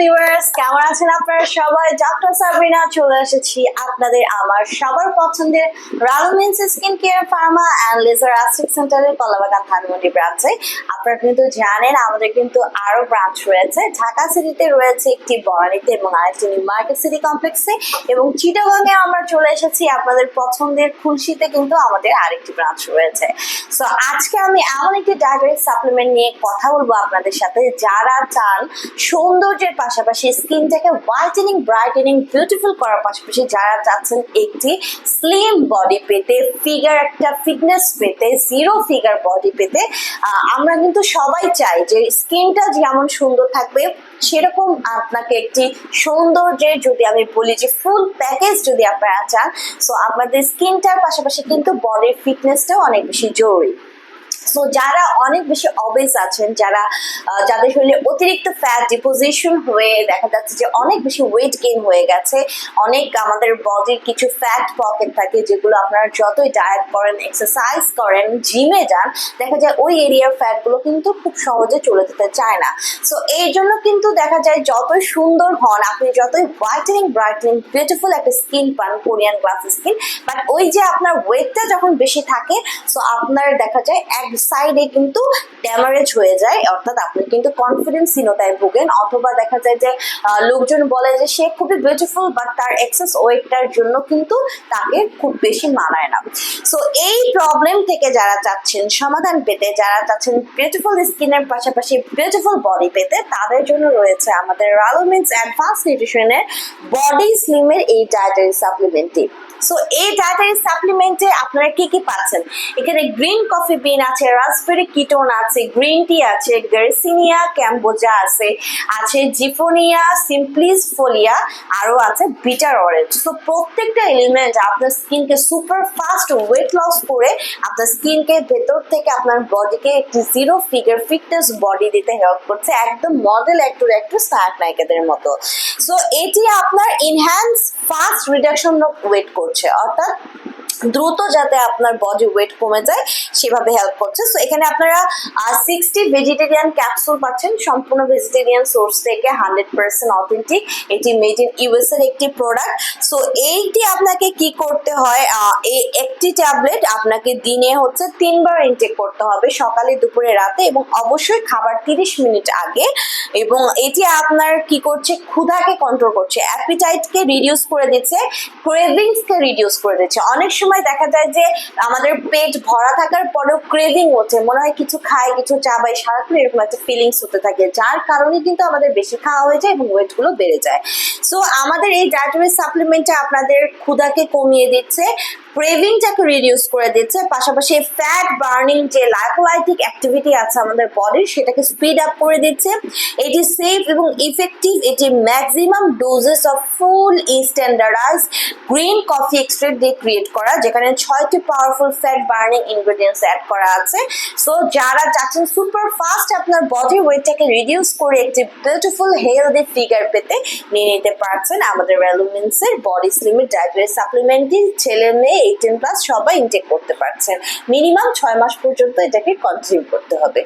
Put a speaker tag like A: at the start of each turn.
A: Viewers কেমন আছেন আপনারা সবাই? ডক্টর চলে এসেছি আপনাদের আমার সবার পছন্দের skin care pharma and laser aesthetic সেন্টারের ধানমন্ডি ব্রাঞ্চে আপনারা কিন্তু জানেন, আমাদের কিন্তু আরও ব্রাঞ্চ রয়েছে। ঢাকা সিটিতে রয়েছে একটি এবং আরেকটি নিউ মার্কেট সিটি কমপ্লেক্সে এবং চিটাগংয়ে আমরা চলে এসেছি। আপনাদের পছন্দের খুলশিতে কিন্তু আমাদের আরেকটি ব্রাঞ্চ রয়েছে। সো আজকে আমি এমন একটি ডায়াবেটিক সাপ্লিমেন্ট নিয়ে কথা বলব আপনাদের সাথে। যারা চান সৌন্দর্যের পাশাপাশি স্কিনটাকে হোয়াইটেনিং ব্রাইটেনিং বিউটিফুল করার পাশাপাশি যারা চাচ্ছেন একটি স্লিম বডি পেতে ফিগার একটা ফিটনেস পেতে জিরো ফিগার বডি পেতে আমরা কিন্তু সবাই চাই যে স্কিনটা যেমন সুন্দর থাকবে, সেরকম আপনাকে একটি সৌন্দর্যের যদি আমি বলি যে ফুল প্যাকেজ যদি আপনারা চান সো আপনাদের স্কিনটার পাশাপাশি কিন্তু বডির ফিটনেসটাও অনেক বেশি জরুরি। সো যারা অনেক বেশি অবেস আছেন, যারা যাদের শরীরে অতিরিক্ত ফ্যাট ডিপোজিশন হয়ে দেখা যাচ্ছে যে অনেক বেশি ওয়েট গেইন হয়ে গেছে, অনেক আমাদের বডির কিছু ফ্যাট পকেট থাকে যেগুলো আপনারা যতই ডায়েট করেন এক্সারসাইজ করেন জিমে যান, দেখা যায় ওই এরিয়ার ফ্যাটগুলো কিন্তু খুব সহজে চলে যেতে চায় না। সো এই জন্য কিন্তু দেখা যায় যতই সুন্দর হন, আপনি যতই হোয়াইটেনিং ব্রাইটেনিং বিউটিফুল একটা স্কিন পান কোরিয়ান গ্লাস স্কিন বাট ওই যে আপনার ওয়েটটা যখন বেশি থাকে সো আপনার দেখা যায় এক সাইডে কিন্তু ড্যামারেজ হয়ে যায়, অর্থাৎ আপনি কিন্তু কনফিডেন্সহীনতায় ভোগেন। অথবা দেখা যায় যে লোকজন বলে যে, সে খুবই বিউটিফুল বাট তার এক্সেস ওয়েটটার জন্য কিন্তু তাকে খুব বেশি মানায় না। সো এই প্রবলেম থেকে যারা চাচ্ছেন সমাধান পেতে, যারা চাচ্ছেন বিউটিফুল স্কিনের পাশাপাশি বিউটিফুল বডি পেতে, তাদের জন্য রয়েছে আমাদের রালোমিন্স অ্যাডভান্স নিউট্রিশনের বডি স্লিমের এই ডায়েটারি সাপ্লিমেন্টটি সো এই ডায়েটারি সাপ্লিমেন্টে আপনারা কি কি পাচ্ছেন? এখানে গ্রিন কফি বিন আছে রাসবেরি কিটোন আছে গ্রিন টি আছে গার্সিনিয়া ক্যাম্বোজা আছে আছে জিফোনিয়া সিম্পলিস ফোলিয়া আরও আছে বিটার অরেঞ্জ সো প্রত্যেকটা এলিমেন্ট আপনার স্কিনকে সুপার ফাস্ট ওয়েট লস করে আপনার স্কিনকে ভেতর থেকে আপনার বডিকে একটি জিরো ফিগার ফিটনেস বডি দিতে হেল্প করছে, একদম মডেল অ্যাক্টর অ্যাক্ট্রেস নায়ক নায়িকাদের মতো। সো এটি আপনার enhance fast reduction of weight করছে, অর্থাৎ দ্রুত যাতে আপনার বডি ওয়েট কমে যায়, সেভাবে হেল্প করছে। সো এখানে আপনারা সিক্সটি ভেজিটেরিয়ান ক্যাপসুল পাচ্ছেন। সম্পূর্ণ ভেজিটেরিয়ান সোর্স থেকে হান্ড্রেড পার্সেন্ট অথেন্টিক এটি মেড ইন ইউএস এর একটি প্রোডাক্ট সো এইটি আপনাকে কি করতে হয় এই একটি ট্যাবলেট আপনাকে দিনে হচ্ছে তিনবার ইনটেক করতে হবে, সকালে, দুপুরে, রাতে এবং অবশ্যই খাবার তিরিশ মিনিট আগে। এবং এটি আপনার কি করছে, ক্ষুধাকে কন্ট্রোল করছে। অ্যাপিটাইটকে রিডিউস করে দিচ্ছে ক্রেভিংসকে রিডিউস করে দিচ্ছে। অনেক সময় দেখা যায় যে আমাদের পেট ভরা থাকার পরেও ক্রেভিং ওঠে। মনে হয় কিছু খাই, কিছু চাবাই সারাক্ষণ এরকম একটা ফিলিংস হতে থাকে, যার কারণে কিন্তু আমাদের বেশি খাওয়া হয়ে যায় এবং ওয়েটগুলো বেড়ে যায়। সো আমাদের এই ডায়েটারি সাপ্লিমেন্টটা আপনাদের ক্ষুধাকে কমিয়ে দিচ্ছে ক্রেভিংটাকে রিডিউস করে দিচ্ছে, পাশাপাশি ফ্যাট বার্নিং যে লাইকোলাইটিক অ্যাক্টিভিটি আছে আমাদের বডির সেটাকে স্পিড আপ করে দিচ্ছে। এটি সেফ এবং ইফেক্টিভ এটি maximum doses of full standardize green coffee extract দিয়ে ক্রিয়েট করা যেখানে ছয়টি powerful fat burning ingredients add করা আছে। সো যারা চাচ্ছেন সুপার ফাস্ট আপনার বডি ওয়েটটাকে রিডিউস করে একটি বিউটিফুল হেলদি ফিগার পেতে, নিয়ে নিতে পারছেন আমাদের রেলুমেন্সের বডি স্লিমিট ডায়েটারি সাপ্লিমেন্টটি ছেলে মেয়ে এইটিন প্লাস সবাই ইনটেক করতে পারছেন। মিনিমাম ছয় মাস পর্যন্ত এটাকে কন্টিনিউ করতে হবে।